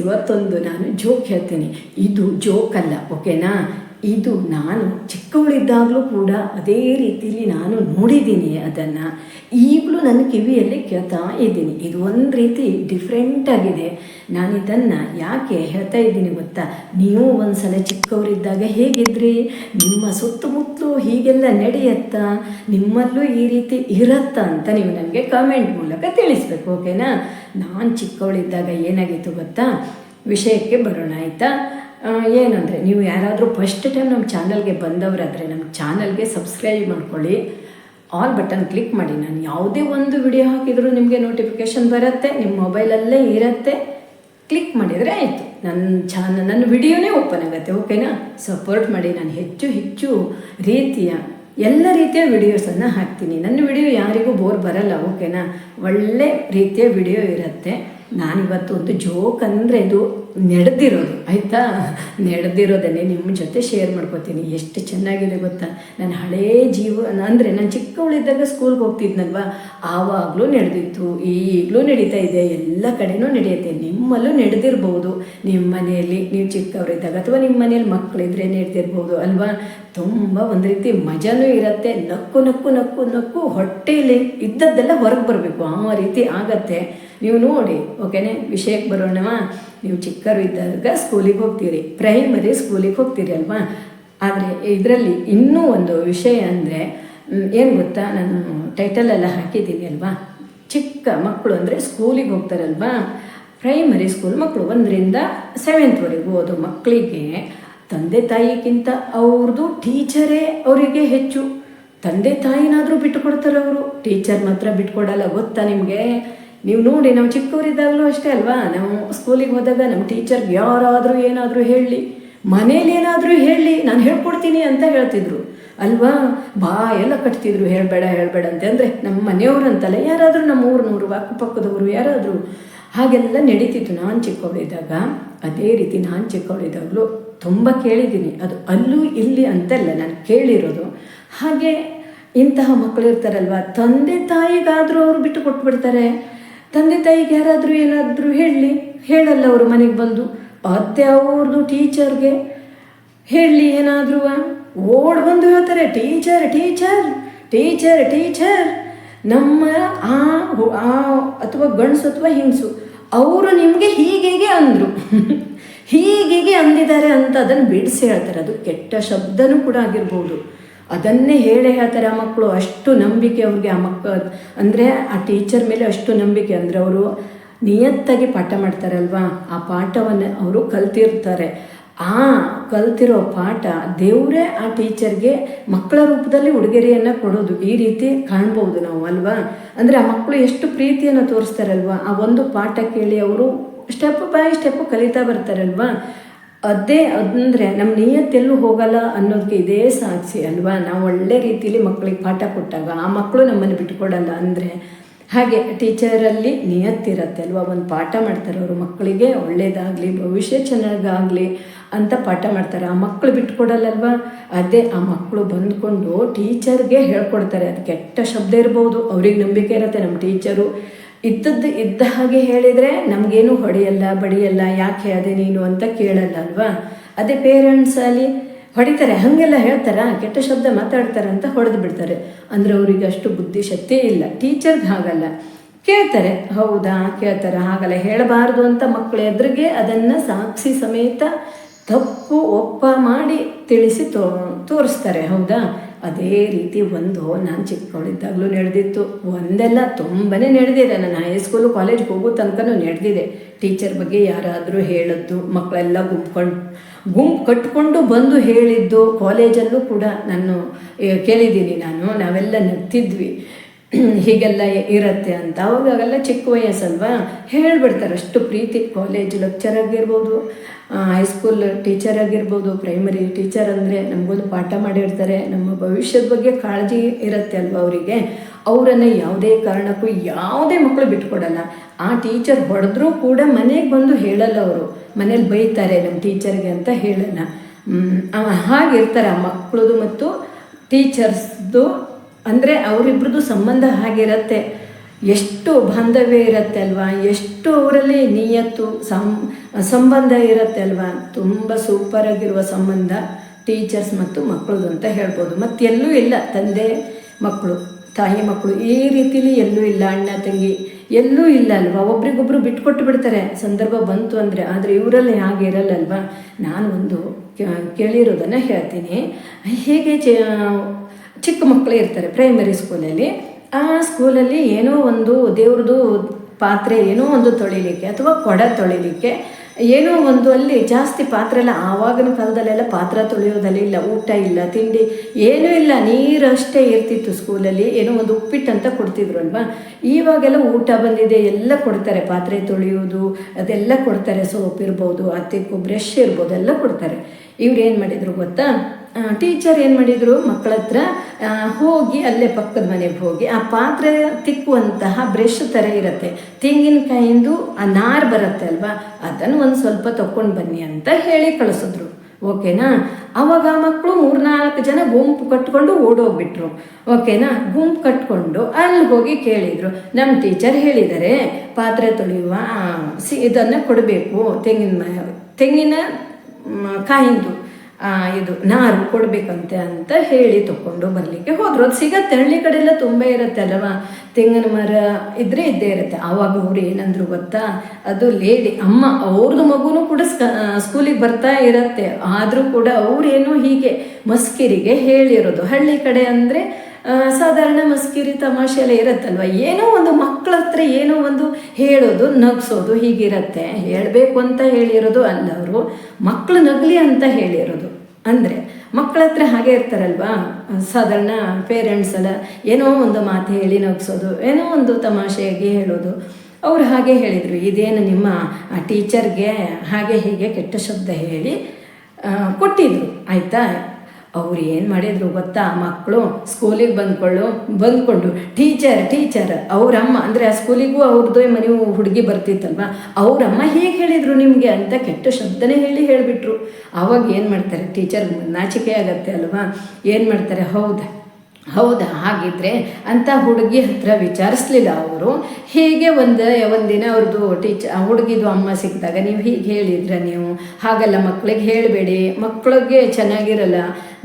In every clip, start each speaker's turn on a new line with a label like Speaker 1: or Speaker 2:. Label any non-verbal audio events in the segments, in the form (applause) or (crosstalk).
Speaker 1: ಇವತ್ತೊಂದು ನಾನು ಜೋಕ್ ಹೇಳ್ತೀನಿ. ಇದು ಜೋಕ್ ಅಲ್ಲ, ಓಕೆನಾ? ಇದು ನಾನು ಚಿಕ್ಕವಳಿದ್ದಾಗಲೂ ಕೂಡ ಅದೇ ರೀತಿಯಲ್ಲಿ ನಾನು ನೋಡಿದ್ದೀನಿ ಅದನ್ನು. ಈಗಲೂ ನನ್ನ ಕಿವಿಯಲ್ಲಿ ಕೇಳ್ತಾ ಇದ್ದೀನಿ. ಇದು ಒಂದು ರೀತಿ ಡಿಫ್ರೆಂಟ್ ಆಗಿದೆ. ನಾನು ಇದನ್ನು ಯಾಕೆ ಹೇಳ್ತಾ ಇದ್ದೀನಿ ಗೊತ್ತಾ? ನೀವು ಒಂದ್ಸಲ ಚಿಕ್ಕವರಿದ್ದಾಗ ಹೇಗಿದ್ರಿ? ನಿಮ್ಮ ಸುತ್ತಮುತ್ತಲು ಹೀಗೆಲ್ಲ ನಡೆಯತ್ತಾ? ನಿಮ್ಮಲ್ಲೂ ಈ ರೀತಿ ಇರತ್ತಾ ಅಂತ ನೀವು ನನಗೆ ಕಾಮೆಂಟ್ ಮೂಲಕ ತಿಳಿಸ್ಬೇಕು, ಓಕೆನಾ? ನಾನು ಚಿಕ್ಕವಳಿದ್ದಾಗ ಏನಾಗಿತ್ತು ಗೊತ್ತಾ? ವಿಷಯಕ್ಕೆ ಬರೋಣ, ಆಯಿತಾ? ಏನಂದರೆ, ನೀವು ಯಾರಾದರೂ ಫಸ್ಟ್ ಟೈಮ್ ನಮ್ಮ ಚಾನಲ್ಗೆ ಬಂದವರಾದರೆ ನಮ್ಮ ಚಾನಲ್ಗೆ ಸಬ್ಸ್ಕ್ರೈಬ್ ಮಾಡ್ಕೊಳ್ಳಿ. ಆಲ್ ಬಟನ್ ಕ್ಲಿಕ್ ಮಾಡಿ. ನಾನು ಯಾವುದೇ ಒಂದು ವಿಡಿಯೋ ಹಾಕಿದರೂ ನಿಮಗೆ ನೋಟಿಫಿಕೇಷನ್ ಬರುತ್ತೆ ನಿಮ್ಮ ಮೊಬೈಲಲ್ಲೇ ಇರುತ್ತೆ. ಕ್ಲಿಕ್ ಮಾಡಿದರೆ ಆಯಿತು. ನನ್ನ ಚಾನಲ್ ನನ್ನ ವಿಡಿಯೋನೇ ಓಪನ್ ಆಗುತ್ತೆ ಓಕೆನಾ ಸಪೋರ್ಟ್ ಮಾಡಿ. ನಾನು ಹೆಚ್ಚು ಹೆಚ್ಚು ರೀತಿಯ ಎಲ್ಲ ರೀತಿಯ ವಿಡಿಯೋಸನ್ನು ಹಾಕ್ತೀನಿ. ನನ್ನ ವಿಡಿಯೋ ಯಾರಿಗೂ ಬೋರ್ ಬರಲ್ಲ ಓಕೆನಾ ಒಳ್ಳೆ ರೀತಿಯ ವಿಡಿಯೋ ಇರುತ್ತೆ. ನಾನಿವತ್ತು ಒಂದು ಜೋಕ್ ಅಂದರೆ ಇದು ನಡೆದಿರೋದು, ಆಯಿತಾ? ನಡೆದಿರೋದನ್ನೇ ನಿಮ್ಮ ಜೊತೆ ಶೇರ್ ಮಾಡ್ಕೋತೀನಿ. ಎಷ್ಟು ಚೆನ್ನಾಗಿದೆ ಗೊತ್ತಾ? ನನ್ನ ಹಳೇ ಜೀವ, ಅಂದರೆ ನಾನು ಚಿಕ್ಕವಳಿದ್ದಾಗ ಸ್ಕೂಲ್ಗೆ ಹೋಗ್ತಿದ್ನಲ್ವ? ಆವಾಗಲೂ ನಡೆದಿತ್ತು, ಈಗಲೂ ನಡೀತಾ ಇದೆ. ಎಲ್ಲ ಕಡೆನೂ ನಡೆಯುತ್ತೆ. ನಿಮ್ಮಲ್ಲೂ ನಡೆದಿರ್ಬೋದು. ನಿಮ್ಮ ಮನೆಯಲ್ಲಿ ನೀವು ಚಿಕ್ಕವರಿದ್ದಾಗ ಅಥವಾ ನಿಮ್ಮ ಮನೇಲಿ ಮಕ್ಕಳಿದ್ರೆ ನಡೆದಿರ್ಬೋದು, ಅಲ್ವಾ? ತುಂಬ ಒಂದು ರೀತಿ ಮಜಾನೂ ಇರುತ್ತೆ. ನಕ್ಕು ನಕ್ಕು ನಕ್ಕು ನಕ್ಕು ಹೊಟ್ಟೆಯಲ್ಲಿ ಇದ್ದದ್ದೆಲ್ಲ ಹೊರಗೆ ಬರಬೇಕು. ಆ ರೀತಿ ಆಗತ್ತೆ. ನೀವು ನೋಡಿ ಓಕೆನೇ ವಿಷಯಕ್ಕೆ ಬರೋಣವಾ? ನೀವು ಚಿಕ್ಕರು ಇದ್ದಾಗ ಸ್ಕೂಲಿಗೆ ಹೋಗ್ತೀರಿ. ಪ್ರೈಮರಿ ಸ್ಕೂಲಿಗೆ ಹೋಗ್ತೀರಿ ಅಲ್ವಾ? ಆದರೆ ಇದರಲ್ಲಿ ಇನ್ನೂ ಒಂದು ವಿಷಯ ಅಂದರೆ ಏನು ಗೊತ್ತಾ? ನಾನು ಟೈಟಲೆಲ್ಲ ಹಾಕಿದ್ದೀನಿ ಅಲ್ವಾ? ಚಿಕ್ಕ ಮಕ್ಕಳು ಅಂದರೆ ಸ್ಕೂಲಿಗೆ ಹೋಗ್ತಾರಲ್ವಾ? ಪ್ರೈಮರಿ ಸ್ಕೂಲ್ ಮಕ್ಕಳು ಒಂದರಿಂದ ಸೆವೆಂತ್ವರೆಗೂ ಓದೋ ಮಕ್ಕಳಿಗೆ ತಂದೆ ತಾಯಿಗಿಂತ ಅವ್ರದ್ದು ಟೀಚರೇ ಅವರಿಗೆ ಹೆಚ್ಚು. ತಂದೆ ತಾಯಿನಾದರೂ ಬಿಟ್ಟುಕೊಡ್ತಾರೆ ಅವರು ಟೀಚರ್ ಮಾತ್ರ ಬಿಟ್ಕೊಡಲ್ಲ ಗೊತ್ತಾ ನಿಮಗೆ? ನೀವು ನೋಡಿ, ನಾವು ಚಿಕ್ಕವರಿದ್ದಾಗಲೂ ಅಷ್ಟೇ ಅಲ್ವಾ? ನಾವು ಸ್ಕೂಲಿಗೆ ಹೋದಾಗ ನಮ್ಮ ಟೀಚರ್ಗೆ ಯಾರಾದರೂ ಏನಾದರೂ ಹೇಳಿ, ಮನೇಲಿ ಏನಾದರೂ ಹೇಳಿ, ನಾನು ಹೇಳ್ಕೊಡ್ತೀನಿ ಅಂತ ಹೇಳ್ತಿದ್ರು. ಅಲ್ವಾ? ಬಾ, ಎಲ್ಲ ಕಟ್ತಿದ್ರು, ಹೇಳಬೇಡ ಹೇಳಬೇಡ ಅಂತ. ಅಂದರೆ ನಮ್ಮ ಮನೆಯವರು ಅಂತಲ್ಲ, ಯಾರಾದರೂ ನಮ್ಮ ಊರಿನವರು ಅಕ್ಕಪಕ್ಕದವರು ಯಾರಾದರೂ. ಹಾಗೆಲ್ಲ ನಡೀತಿತ್ತು. ನಾನು ಚಿಕ್ಕವಳಿದ್ದಾಗ, ಅದೇ ರೀತಿ ನಾನು ಚಿಕ್ಕವಳಿದ್ದಾಗಲೂ ತುಂಬ ಕೇಳಿದ್ದೀನಿ. ಅದು ಅಲ್ಲೂ ಇಲ್ಲಿ ಅಂತಲ್ಲ, ನಾನು ಕೇಳಿರೋದು. ಹಾಗೆ ಇಂತಹ ಮಕ್ಕಳು ಇರ್ತಾರಲ್ವ? ತಂದೆ ತಾಯಿಗಾದರೂ ಅವರು ಬಿಟ್ಟು ಕೊಟ್ಬಿಡ್ತಾರೆ. ತಂದೆ ತಾಯಿಗೆ ಯಾರಾದರೂ ಏನಾದರೂ ಹೇಳಲಿ ಹೇಳಲ್ಲ ಅವರು ಮನೆಗೆ ಬಂದು. ಅತ್ತೆ ಅವ್ರದ್ದು ಟೀಚರ್ಗೆ ಹೇಳಲಿ ಏನಾದರೂ ಓಡ್ ಬಂದು ಹೇಳ್ತಾರೆ, ಟೀಚರ್ ಟೀಚರ್ ಟೀಚರ್ ಟೀಚರ್, ನಮ್ಮ ಆ ಅಥವಾ ಗಂಡಸು ಅಥವಾ ಹಿಂಗಸು, ಅವರು ನಿಮಗೆ ಹೀಗೆ ಅಂದರು. (laughs) ಹೀಗೆ ಅಂದಿದ್ದಾರೆ ಅಂತ ಅದನ್ನು ಬಿಡಿಸಿ ಹೇಳ್ತಾರೆ. ಅದು ಕೆಟ್ಟ ಶಬ್ದನೂ ಕೂಡ ಆಗಿರ್ಬೋದು. ಅದನ್ನೇ ಹೇಳಿ ಹೇಳ್ತಾರೆ ಆ ಮಕ್ಕಳು. ಅಷ್ಟು ನಂಬಿಕೆ ಅವ್ರಿಗೆ ಆ ಮಕ್ಕ ಅಂದರೆ ಆ ಟೀಚರ್ ಮೇಲೆ ಅಷ್ಟು ನಂಬಿಕೆ. ಅಂದರೆ ಅವರು ನಿಯತ್ತಾಗಿ ಪಾಠ ಮಾಡ್ತಾರಲ್ವಾ ಆ ಪಾಠವನ್ನು ಅವರು ಕಲ್ತಿರ್ತಾರೆ. ಆ ಕಲ್ತಿರೋ ಪಾಠ ದೇವರೇ ಆ ಟೀಚರ್ಗೆ ಮಕ್ಕಳ ರೂಪದಲ್ಲಿ ಉಡುಗೊರೆಯನ್ನು ಕೊಡೋದು. ಈ ರೀತಿ ಕಾಣ್ಬೋದು ನಾವು ಅಲ್ವಾ? ಅಂದರೆ ಆ ಮಕ್ಕಳು ಎಷ್ಟು ಪ್ರೀತಿಯನ್ನು ತೋರಿಸ್ತಾರಲ್ವಾ ಆ ಒಂದು ಪಾಠ ಕೇಳಿ ಅವರು ಸ್ಟೆಪ್ ಬೈ ಸ್ಟೆಪ್ ಕಲಿತಾ ಬರ್ತಾರಲ್ವಾ ಅದೇ ಅಂದರೆ ನಮ್ಮ ನಿಯತ್ತೆಲ್ಲೂ ಹೋಗಲ್ಲ ಅನ್ನೋದಕ್ಕೆ ಇದೇ ಸಾಕ್ಷಿ ಅಲ್ವಾ? ನಾವು ಒಳ್ಳೆ ರೀತಿಯಲ್ಲಿ ಮಕ್ಕಳಿಗೆ ಪಾಠ ಕೊಟ್ಟಾಗ ಆ ಮಕ್ಕಳು ನಮ್ಮನ್ನು ಬಿಟ್ಕೊಡಲ್ಲ ಅಂದರೆ ಹಾಗೆ ಟೀಚರಲ್ಲಿ ನಿಯತ್ತಿರತ್ತೆ ಅಲ್ವಾ? ಒಂದು ಪಾಠ ಮಾಡ್ತಾರೆ ಅವರು ಮಕ್ಕಳಿಗೆ ಒಳ್ಳೆಯದಾಗಲಿ ಭವಿಷ್ಯ ಚೆನ್ನಾಗಾಗಲಿ ಅಂತ ಪಾಠ ಮಾಡ್ತಾರೆ. ಆ ಮಕ್ಕಳು ಬಿಟ್ಕೊಡಲ್ಲಲ್ವಾ? ಅದೇ ಆ ಮಕ್ಕಳು ಬಂದ್ಕೊಂಡು ಟೀಚರ್ಗೆ ಹೇಳ್ಕೊಡ್ತಾರೆ. ಅದು ಕೆಟ್ಟ ಶಬ್ದ ಇರ್ಬೋದು. ಅವ್ರಿಗೆ ನಂಬಿಕೆ ಇರುತ್ತೆ. ನಮ್ಮ ಟೀಚರು ಇದ್ದದ್ದು ಇದ್ದ ಹಾಗೆ ಹೇಳಿದರೆ ನಮಗೇನು ಹೊಡೆಯಲ್ಲ, ಬಡಿಯಲ್ಲ, ಯಾಕೆ ಅದೇ ನೀನು ಅಂತ ಕೇಳಲ್ಲ ಅಲ್ವಾ ಅದೇ ಪೇರೆಂಟ್ಸ್ ಅಲ್ಲಿ ಹೊಡಿತಾರೆ, ಹಾಗೆಲ್ಲ ಹೇಳ್ತಾರ? ಕೆಟ್ಟ ಶಬ್ದ ಮಾತಾಡ್ತಾರೆ ಅಂತ ಹೊಡೆದು ಬಿಡ್ತಾರೆ. ಅಂದರೆ ಅವರಿಗೆ ಅಷ್ಟು ಬುದ್ಧಿಶಕ್ತಿ ಇಲ್ಲ. ಟೀಚರ್ಗೆ ಹಾಗಲ್ಲ. ಕೇಳ್ತಾರೆ, ಹೌದಾ? ಕೇಳ್ತಾರೆ? ಹಾಗಲ್ಲ. ಹೇಳಬಾರ್ದು ಅಂತ ಮಕ್ಕಳ ಎದುರಿಗೆ ಅದನ್ನು ಸಾಕ್ಷಿ ಸಮೇತ ತಪ್ಪು ಒಪ್ಪ ಮಾಡಿ ತಿಳಿಸಿ ತೋ ತೋರಿಸ್ತಾರೆ, ಹೌದಾ? ಅದೇ ರೀತಿ ಒಂದು, ನಾನು ಚಿಕ್ಕವಳಿದ್ದಾಗಲೂ ನಡೆದಿತ್ತು. ಒಂದೆಲ್ಲ ತುಂಬನೇ ನಡೆದಿದೆ. ನಾನು ಹೈಸ್ಕೂಲು ಕಾಲೇಜ್ ಹೋಗೋ ತನಕನೂ ನಡೆದಿದೆ. ಟೀಚರ್ ಬಗ್ಗೆ ಯಾರಾದರೂ ಹೇಳದ್ದು, ಮಕ್ಕಳೆಲ್ಲ ಗುಂಪ್ಕೊಂಡು, ಗುಂಪು ಕಟ್ಕೊಂಡು ಬಂದು ಹೇಳಿದ್ದು ಕಾಲೇಜಲ್ಲೂ ಕೂಡ ನಾನು ಕೇಳಿದ್ದೀನಿ ನಾನು. ನಾವೆಲ್ಲ ನಗ್ತಿದ್ವಿ. ಹೀಗೆಲ್ಲ ಇರುತ್ತೆ ಅಂತ. ಅವಾಗೆಲ್ಲ ಚಿಕ್ಕ ವಯಸ್ಸಲ್ವಾ? ಹೇಳ್ಬಿಡ್ತಾರೆ. ಅಷ್ಟು ಪ್ರೀತಿ. ಕಾಲೇಜ್ ಲೆಕ್ಚರ್ ಆಗಿರ್ಬೋದು ಹೈಸ್ಕೂಲ್ ಟೀಚರ್ ಆಗಿರ್ಬೋದು ಪ್ರೈಮರಿ ಟೀಚರ್ ಅಂದರೆ ನಮಗೊಂದು ಪಾಠ ಮಾಡಿರ್ತಾರೆ. ನಮ್ಮ ಭವಿಷ್ಯದ ಬಗ್ಗೆ ಕಾಳಜಿ ಇರುತ್ತೆ ಅಲ್ವಾ ಅವರಿಗೆ? ಅವರನ್ನು ಯಾವುದೇ ಕಾರಣಕ್ಕೂ ಯಾವುದೇ ಮಕ್ಕಳು ಬಿಟ್ಕೊಡಲ್ಲ. ಆ ಟೀಚರ್ ಹೊಡೆದ್ರೂ ಕೂಡ ಮನೆಗೆ ಬಂದು ಹೇಳಲ್ಲ ಅವರು. ಮನೇಲಿ ಬೈತಾರೆ ನಮ್ಮ ಟೀಚರ್ಗೆ ಅಂತ ಹೇಳಲ್ಲ. ಹಾಗಿರ್ತಾರೆ ಆ ಮಕ್ಕಳದು ಮತ್ತು ಟೀಚರ್ಸ್ದು ಅಂದರೆ ಅವರಿಬ್ರದ್ದು ಸಂಬಂಧ ಹಾಗಿರತ್ತೆ ಎಷ್ಟು ಬಾಂಧವ್ಯ ಇರುತ್ತೆ ಅಲ್ವಾ? ಎಷ್ಟು ಅವರಲ್ಲಿ ನಿಯತ್ತು, ಸಂ, ಸಂಬಂಧ ಇರುತ್ತೆ ಅಲ್ವಾ? ತುಂಬ ಸೂಪರಾಗಿರುವ ಸಂಬಂಧ ಟೀಚರ್ಸ್ ಮತ್ತು ಮಕ್ಕಳದು ಅಂತ ಹೇಳ್ಬೋದು. ಮತ್ತೆಲ್ಲೂ ಇಲ್ಲ. ತಂದೆ ಮಕ್ಕಳು ತಾಯಿ ಮಕ್ಕಳು ಈ ರೀತಿಲಿ ಎಲ್ಲೂ ಇಲ್ಲ. ಅಣ್ಣ, ತಂಗಿ ಎಲ್ಲೂ ಇಲ್ಲ ಅಲ್ವಾ? ಒಬ್ರಿಗೊಬ್ರು ಬಿಟ್ಕೊಟ್ಟು ಬಿಡ್ತಾರೆ. ಸಂದರ್ಭ ಬಂತು ಅಂದರೆ ಆದರೆ ಇವರಲ್ಲಿ ಹಾಗೆ ಇರಲ್ಲಲ್ವಾ ನಾನು ಒಂದು ಕೇಳಿರೋದನ್ನು ಹೇಳ್ತೀನಿ. ಹೇಗೆ ಚಿಕ್ಕ ಮಕ್ಕಳು ಇರ್ತಾರೆ ಪ್ರೈಮರಿ ಸ್ಕೂಲಲ್ಲಿ ಆ ಸ್ಕೂಲಲ್ಲಿ ಏನೋ ಒಂದು ದೇವ್ರದ್ದು ಪಾತ್ರೆ, ಏನೋ ಒಂದು ತೊಳಿಲಿಕ್ಕೆ ಅಥವಾ ಕೊಡ ತೊಳಿಲಿಕ್ಕೆ ಏನೋ ಒಂದು ಅಲ್ಲಿ ಜಾಸ್ತಿ ಪಾತ್ರೆ ಎಲ್ಲ ಆವಾಗಿನ ಕಾಲದಲ್ಲೆಲ್ಲ ಪಾತ್ರ ತೊಳೆಯೋದಲ್ಲ ಇಲ್ಲ, ಊಟ ಇಲ್ಲ, ತಿಂಡಿ ಏನೂ ಇಲ್ಲ ನೀರು ಅಷ್ಟೇ ಇರ್ತಿತ್ತು ಸ್ಕೂಲಲ್ಲಿ ಏನೋ ಒಂದು ಉಪ್ಪಿಟ್ಟು ಅಂತ ಕೊಡ್ತಿದ್ರು ಅಲ್ವಾ? ಇವಾಗೆಲ್ಲ ಊಟ ಬಂದಿದೆ, ಎಲ್ಲ ಕೊಡ್ತಾರೆ. ಪಾತ್ರೆ ತೊಳೆಯೋದು ಅದೆಲ್ಲ ಕೊಡ್ತಾರೆ. ಸೋಪ್ ಇರ್ಬೋದು ಅತ್ತಿಕ್ಕು ಬ್ರಷ್ ಇರ್ಬೋದು, ಎಲ್ಲ ಕೊಡ್ತಾರೆ. ಇವ್ರು ಏನು ಮಾಡಿದರು ಗೊತ್ತಾ? ಟೀಚರ್ ಏನು ಮಾಡಿದರು? ಮಕ್ಕಳ ಹತ್ರ ಹೋಗಿ ಅಲ್ಲೇ ಪಕ್ಕದ ಮನೆಗೆ ಹೋಗಿ, ಆ ಪಾತ್ರೆ ತಿಕ್ಕುವಂತಹ ಬ್ರಷ್ ಥರ ಇರುತ್ತೆ. ತೆಂಗಿನಕಾಯಿಂದು ಆ ನಾರು ಬರುತ್ತೆ ಅಲ್ವಾ? ಅದನ್ನು ಒಂದು ಸ್ವಲ್ಪ ತಕೊಂಡು ಬನ್ನಿ ಅಂತ ಹೇಳಿ ಕಳಿಸಿದ್ರು. ಓಕೆನಾ? ಅವಾಗ ಮಕ್ಕಳು ಮೂರ್ನಾಲ್ಕು ಜನ ಗುಂಪು ಕಟ್ಕೊಂಡು ಓಡೋಗ್ಬಿಟ್ರು. ಓಕೆನಾ? ಗುಂಪು ಕಟ್ಕೊಂಡು ಅಲ್ಲಿ ಹೋಗಿ ಕೇಳಿದರು. ನಮ್ಮ ಟೀಚರ್ ಹೇಳಿದ್ದಾರೆ ಪಾತ್ರೆ ತೊಳೆಯುವ ಸಿ, ಇದನ್ನು ಕೊಡಬೇಕು, ತೆಂಗಿನ ತೆಂಗಿನ ಕಾಯಿಂದು. ಇದು ನಾರು ಕೊಡಬೇಕಂತೆ ಅಂತ ಹೇಳಿ ತಗೊಂಡು ಬರಲಿಕ್ಕೆ ಹೋದರು. ಅದು ಸಿಗತ್ತೆ, ಹಳ್ಳಿ ಕಡೆ ಎಲ್ಲ ತುಂಬ ಇರುತ್ತೆ ಅಲ್ವಾ? ತೆಂಗಿನ ಮರ ಇದ್ರೆ ಇದ್ದೇ ಇರುತ್ತೆ. ಆವಾಗ ಅವ್ರು ಏನಂದ್ರು ಗೊತ್ತಾ? ಅದು ಲೇಡಿ ಅಮ್ಮ ಅವ್ರದ್ದು ಮಗುನೂ ಕೂಡ ಸ್ಕೂಲಿಗೆ ಬರ್ತಾ ಇರತ್ತೆ. ಆದರೂ ಕೂಡ ಅವ್ರೇನು ಹೀಗೆ ಮಸ್ಕಿರಿಗೆ ಹೇಳಿರೋದು. ಹಳ್ಳಿ ಕಡೆ ಅಂದರೆ ಸಾಧಾರಣ ಮಸ್ಕಿರಿ ತಮಾಷೆ ಎಲ್ಲ ಇರುತ್ತಲ್ವ? ಏನೋ ಒಂದು ಮಕ್ಕಳ ಹತ್ರ ಏನೋ ಒಂದು ಹೇಳೋದು, ನಗ್ಸೋದು ಹೀಗಿರತ್ತೆ. ಹೇಳಬೇಕು ಅಂತ ಹೇಳಿರೋದು ಅಲ್ಲ ಅವರು. ಮಕ್ಕಳು ನಗಲಿ ಅಂತ ಹೇಳಿರೋದು. ಅಂದರೆ ಮಕ್ಕಳ ಹತ್ರ ಹಾಗೆ ಇರ್ತಾರಲ್ವಾ? ಸಾಧಾರಣ ಪೇರೆಂಟ್ಸ್ ಎಲ್ಲ ಏನೋ ಒಂದು ಮಾತು ಹೇಳಿ ನಗ್ಸೋದು, ಏನೋ ಒಂದು ತಮಾಷೆಯಾಗಿ ಹೇಳೋದು. ಅವರು ಹಾಗೆ ಹೇಳಿದರು, ಇದೇನು ನಿಮ್ಮ, ಆ ಟೀಚರ್ಗೆ ಹಾಗೆ ಹೀಗೆ ಕೆಟ್ಟ ಶಬ್ದ ಹೇಳಿ ಕೊಟ್ಟಿದ್ರು, ಆಯಿತಾ? ಅವ್ರು ಏನು ಮಾಡಿದ್ರು ಗೊತ್ತಾ? ಮಕ್ಕಳು ಸ್ಕೂಲಿಗೆ ಬಂದ್ಕೊಳ್ಳು, ಬಂದ್ಕೊಂಡು ಟೀಚರ್ ಟೀಚರ್ ಅವರಮ್ಮ, ಅಂದರೆ ಆ ಸ್ಕೂಲಿಗೂ ಅವ್ರದ್ದು ಮನೆ ಹುಡುಗಿ ಬರ್ತಿತ್ತಲ್ವ? ಅವರಮ್ಮ ಹೇಗೆ ಹೇಳಿದರು ನಿಮಗೆ ಅಂತ ಕೆಟ್ಟ ಶಬ್ದನೇ ಹೇಳಿ ಹೇಳಿಬಿಟ್ರು. ಆವಾಗ ಏನು ಮಾಡ್ತಾರೆ? ಟೀಚರ್ ನಾಚಿಕೆ ಆಗತ್ತೆ ಅಲ್ವಾ? ಏನು ಮಾಡ್ತಾರೆ? ಹೌದಾ ಹೌದಾ? ಹಾಗಿದ್ರೆ ಅಂತ ಹುಡುಗಿ ಹತ್ರ ವಿಚಾರಿಸ್ಲಿಲ್ಲ ಅವರು. ಹೀಗೆ ಒಂದು ಒಂದಿನ ಅವ್ರದ್ದು ಟೀಚರ್ ಆ ಹುಡುಗಿದು ಅಮ್ಮ ಸಿಕ್ಕಿದಾಗ ನೀವು ಹೀಗೆ ಹೇಳಿದ್ರ ನೀವು? ಹಾಗಲ್ಲ ಮಕ್ಕಳಿಗೆ ಹೇಳಬೇಡಿ ಮಕ್ಕಳಿಗೆ ಚೆನ್ನಾಗಿರಲ್ಲ.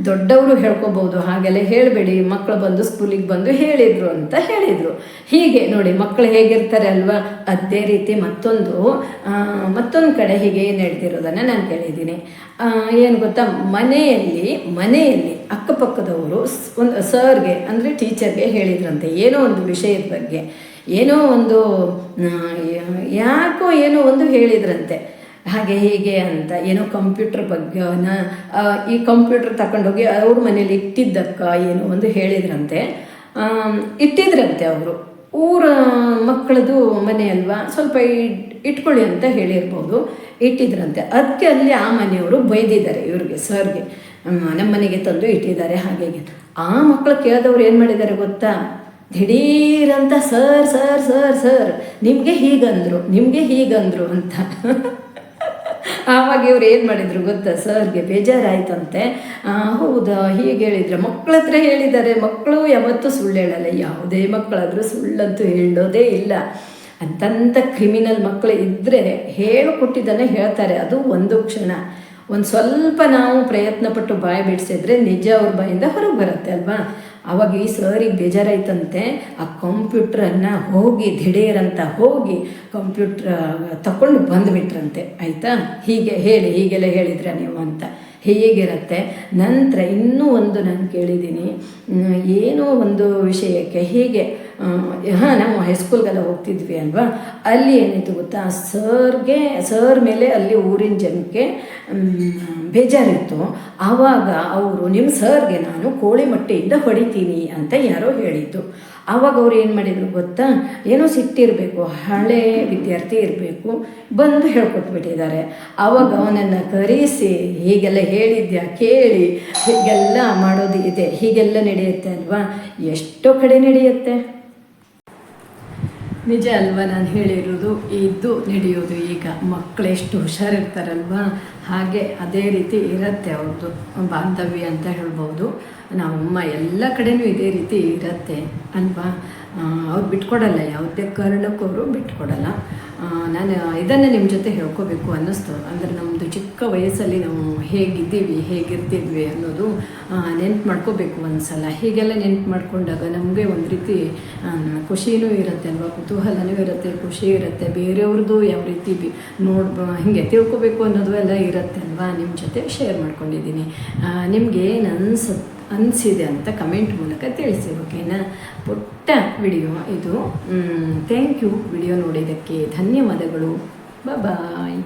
Speaker 1: ದೊಡ್ಡವರು ಹೇಳ್ಕೊಬೋದು, ಹಾಗೆಲ್ಲ ಹೇಳಬೇಡಿ ಮಕ್ಕಳು ಬಂದು ಸ್ಕೂಲಿಗೆ ಬಂದು ಹೇಳಿದರು ಅಂತ ಹೇಳಿದರು. ಹೀಗೆ ನೋಡಿ ಮಕ್ಕಳು ಹೇಗಿರ್ತಾರೆ ಅಲ್ವಾ? ಅದೇ ರೀತಿ ಮತ್ತೊಂದು ಮತ್ತೊಂದು ಕಡೆ ಹೀಗೆ ನಡೆದಿರೋದನ್ನು ನಾನು ಕೇಳಿದ್ದೀನಿ. ಏನು ಗೊತ್ತಾ? ಮನೆಯಲ್ಲಿ ಮನೆಯಲ್ಲಿ ಅಕ್ಕಪಕ್ಕದವರು ಒಂದು ಸರ್ಗೆ, ಅಂದರೆ ಟೀಚರ್ಗೆ ಹೇಳಿದ್ರಂತೆ, ಏನೋ ಒಂದು ವಿಷಯದ ಬಗ್ಗೆ. ಏನೋ ಒಂದು ಯಾಕೋ ಏನೋ ಒಂದು ಹೇಳಿದ್ರಂತೆ. ಹಾಗೆ ಹೀಗೆ ಅಂತ ಏನೋ ಕಂಪ್ಯೂಟರ್ ಬಗ್ಗೆ ಈ ಕಂಪ್ಯೂಟರ್ ತಗೊಂಡೋಗಿ ಅವ್ರ ಮನೇಲಿ ಇಟ್ಟಿದ್ದಕ್ಕ ಏನೋ ಒಂದು ಹೇಳಿದ್ರಂತೆ. ಇಟ್ಟಿದ್ರಂತೆ ಅವರು. ಊರ ಮಕ್ಕಳದು ಮನೆ ಅಲ್ವಾ, ಸ್ವಲ್ಪ ಇಟ್- ಇಟ್ಕೊಳ್ಳಿ ಅಂತ ಹೇಳಿರ್ಬೋದು. ಇಟ್ಟಿದ್ರಂತೆ. ಅದಕ್ಕೆ ಅಲ್ಲಿ ಆ ಮನೆಯವರು ಬೈದಿದ್ದಾರೆ ಇವ್ರಿಗೆ, ಸರ್ಗೆ. ನಮ್ಮ ಮನೆಗೆ ತಂದು ಇಟ್ಟಿದ್ದಾರೆ ಹೀಗೆ. ಆ ಮಕ್ಕಳು ಕೇಳಿದವ್ರು ಏನು ಮಾಡಿದ್ದಾರೆ ಗೊತ್ತಾ? ದಿಢೀರಂತ ಸರ್ ಸರ್ ಸರ್ ಸರ್, ನಿಮಗೆ ಹೀಗಂದ್ರು ನಿಮಗೆ ಹೀಗಂದ್ರು ಅಂತ. (laughs) ಆವಾಗ ಇವ್ರು ಏನು ಮಾಡಿದ್ರು ಗೊತ್ತಾ? ಸರ್ಗೆ ಬೇಜಾರಾಯ್ತಂತೆ. ಹೌದಾ? ಹೀಗೆ ಹೇಳಿದ್ರೆ. ಮಕ್ಕಳ ಹತ್ರ ಹೇಳಿದ್ದಾರೆ. ಮಕ್ಕಳು ಯಾವತ್ತೂ ಸುಳ್ಳು ಹೇಳಲ್ಲ ಯಾವುದೇ ಮಕ್ಕಳಾದರೂ ಸುಳ್ಳಂತೂ ಹೇಳೋದೇ ಇಲ್ಲ. ಅಂತಂಥ ಕ್ರಿಮಿನಲ್ ಮಕ್ಕಳು ಇದ್ದರೆ ಹೇಳಿಕೊಟ್ಟಿದ್ದಾನೆ ಹೇಳ್ತಾರೆ. ಅದು ಒಂದು ಕ್ಷಣ. ಒಂದು ಸ್ವಲ್ಪ ನಾವು ಪ್ರಯತ್ನ ಪಟ್ಟು ಬಾಯಿ ಬಿಡಿಸಿದ್ರೆ ನಿಜ ಅವ್ರ ಬಾಯಿಂದ ಹೊರಗೆ ಬರುತ್ತೆ ಅಲ್ವಾ? ಅವಾಗ ಈ ಸರಿಗೆ ಬೇಜಾರಾಯ್ತಂತೆ, ಆ ಕಂಪ್ಯೂಟ್ರನ್ನು ಹೋಗಿ ದಿಢೀರಂತ ಹೋಗಿ ಕಂಪ್ಯೂಟ್ರ್ ತಗೊಂಡು ಬಂದುಬಿಟ್ರಂತೆ. ಆಯಿತಾ? ಹೀಗೆ ಹೇಳಿ, ಹೀಗೆಲ್ಲ ಹೇಳಿದ್ರ ನೀವು ಅಂತ. ಹೀಗಿರುತ್ತೆ. ನಂತರ ಇನ್ನೂ ಒಂದು ನಾನು ಕೇಳಿದ್ದೀನಿ. ಏನೋ ಒಂದು ವಿಷಯಕ್ಕೆ ಹೀಗೆ ಹಾಂ, ನಾವು ಹೈಸ್ಕೂಲ್ಗೆಲ್ಲ ಹೋಗ್ತಿದ್ವಿ ಅಲ್ವಾ? ಅಲ್ಲಿ ಏನಿತ್ತು ಗೊತ್ತಾ? ಸರ್ಗೆ, ಸರ್ ಮೇಲೆ ಅಲ್ಲಿ ಊರಿನ ಜನಕ್ಕೆ ಬೇಜಾರಿತ್ತು. ಆವಾಗ ಅವರು ನಿಮ್ಮ ಸರ್ಗೆ ನಾನು ಕೋಳಿ ಮೊಟ್ಟೆಯಿಂದ ಹೊಡಿತೀನಿ ಅಂತ ಯಾರೋ ಹೇಳಿದ್ದು. ಆವಾಗ ಅವ್ರು ಏನು ಮಾಡಿದ್ರು ಗೊತ್ತಾ? ಏನೋ ಸಿಟ್ಟಿರಬೇಕು ಹಳೆ ವಿದ್ಯಾರ್ಥಿ ಇರಬೇಕು, ಬಂದು ಹೇಳ್ಕೊಟ್ಬಿಟ್ಟಿದ್ದಾರೆ. ಆವಾಗ ಅವನನ್ನು ಕರೆಸಿ, ಹೀಗೆಲ್ಲ ಹೇಳಿದ್ಯಾ? ಕೇಳಿ. ಹೀಗೆಲ್ಲ ಮಾಡೋದು ಇದೆ. ಹೀಗೆಲ್ಲ ನಡೆಯುತ್ತೆ ಅಲ್ವಾ? ಎಷ್ಟೋ ಕಡೆ ನಡೆಯುತ್ತೆ. ನಿಜ ಅಲ್ವಾ ನಾನು ಹೇಳಿರೋದು? ಇದು ನಡೆಯೋದು ಈಗ. ಮಕ್ಕಳು ಎಷ್ಟು ಹುಷಾರಿರ್ತಾರಲ್ವಾ? ಹಾಗೆ ಅದೇ ರೀತಿ ಇರುತ್ತೆ ಅವ್ರದ್ದು ಬಾಂಧವ್ಯ ಅಂತ ಹೇಳ್ಬೋದು. ನಮ್ಮಮ್ಮ ಎಲ್ಲ ಕಡೆಯೂ ಇದೇ ರೀತಿ ಇರುತ್ತೆ ಅಲ್ವಾ? ಅವ್ರು ಬಿಟ್ಕೊಡಲ್ಲ, ಯಾವುದೇ ಕಾರಣಕ್ಕೂ ಅವರು ಬಿಟ್ಕೊಡಲ್ಲ ನಾನು ಇದನ್ನು ನಿಮ್ಮ ಜೊತೆ ಹೇಳ್ಕೋಬೇಕು ಅನ್ನಿಸ್ತು. ಅಂದರೆ ನಮ್ಮದು ಚಿಕ್ಕ ವಯಸ್ಸಲ್ಲಿ ನಾವು ಹೇಗಿದ್ದೀವಿ, ಹೇಗಿರ್ತಿದ್ವಿ ಅನ್ನೋದು ನೆನ್ಪು ಮಾಡ್ಕೋಬೇಕು ಒಂದು ಸಲ ಹೀಗೆಲ್ಲ ನೆನ್ಪು ಮಾಡ್ಕೊಂಡಾಗ ನಮಗೆ ಒಂದು ರೀತಿ ಖುಷಿನೂ ಇರುತ್ತೆ ಅಲ್ವಾ? ಕುತೂಹಲನೂ ಇರುತ್ತೆ, ಖುಷಿ ಇರುತ್ತೆ. ಬೇರೆಯವ್ರದ್ದು ಯಾವ ರೀತಿ ಬಿ, ನೋಡ್ ಹೀಗೆ ತಿಳ್ಕೊಬೇಕು ಅನ್ನೋದು ಎಲ್ಲ ಇರುತ್ತೆ ಅಲ್ವಾ? ನಿಮ್ಮ ಜೊತೆ ಶೇರ್ ಮಾಡ್ಕೊಂಡಿದ್ದೀನಿ. ನಿಮಗೆ ಏನು ಅನಿಸಿದೆ ಅಂತ ಕಮೆಂಟ್ ಮೂಲಕ ತಿಳಿಸಿ ಓಕೆನಾ ಪುಟ್ಟ ವಿಡಿಯೋ ಇದು. ಥ್ಯಾಂಕ್ ಯು ವಿಡಿಯೋ ನೋಡಿದ್ದಕ್ಕೆ ಧನ್ಯವಾದಗಳು. ಬಾಯ್